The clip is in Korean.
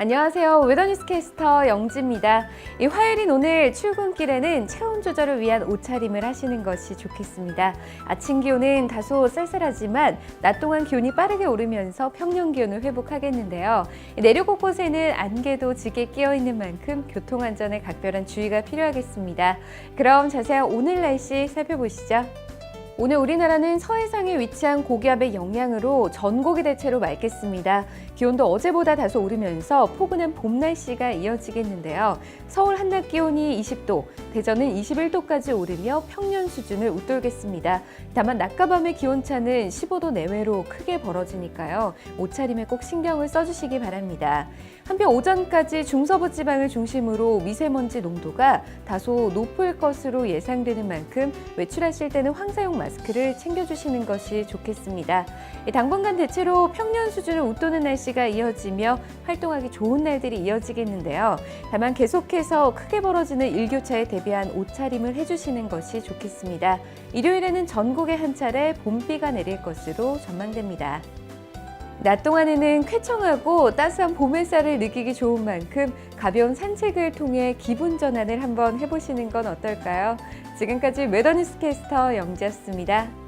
안녕하세요. 웨더뉴스 캐스터 영지입니다. 이 화요일인 오늘 출근길에는 체온 조절을 위한 옷차림을 하시는 것이 좋겠습니다. 아침 기온은 다소 쌀쌀하지만 낮 동안 기온이 빠르게 오르면서 평년 기온을 회복하겠는데요. 이 내륙 곳곳에는 안개도 지게 끼어 있는 만큼 교통 안전에 각별한 주의가 필요하겠습니다. 그럼 자세한 오늘 날씨 살펴보시죠. 오늘 우리나라는 서해상에 위치한 고기압의 영향으로 전국이 대체로 맑겠습니다. 기온도 어제보다 다소 오르면서 포근한 봄 날씨가 이어지겠는데요. 서울 한낮 기온이 20도, 대전은 21도까지 오르며 평년 수준을 웃돌겠습니다. 다만 낮과 밤의 기온차는 15도 내외로 크게 벌어지니까요. 옷차림에 꼭 신경을 써주시기 바랍니다. 한편 오전까지 중서부 지방을 중심으로 미세먼지 농도가 다소 높을 것으로 예상되는 만큼 외출하실 때는 황사용 마스크 를 챙겨주시는 것이 좋겠습니다. 이 당분간 대체로 평년 수준을 웃도는 날씨가 이어지며 활동하기 좋은 날들이 이어지겠는데요. 다만 계속해서 크게 벌어지는 일교차에 대비한 옷차림을 해주시는 것이 좋겠습니다. 일요일에는 전국에 한 차례 봄비가 내릴 것으로 전망됩니다. 낮 동안에는 쾌청하고 따스한 봄 햇살을 느끼기 좋은 만큼 가벼운 산책을 통해 기분 전환을 한번 해보시는 건 어떨까요? 지금까지 웨더뉴스 캐스터 영지였습니다.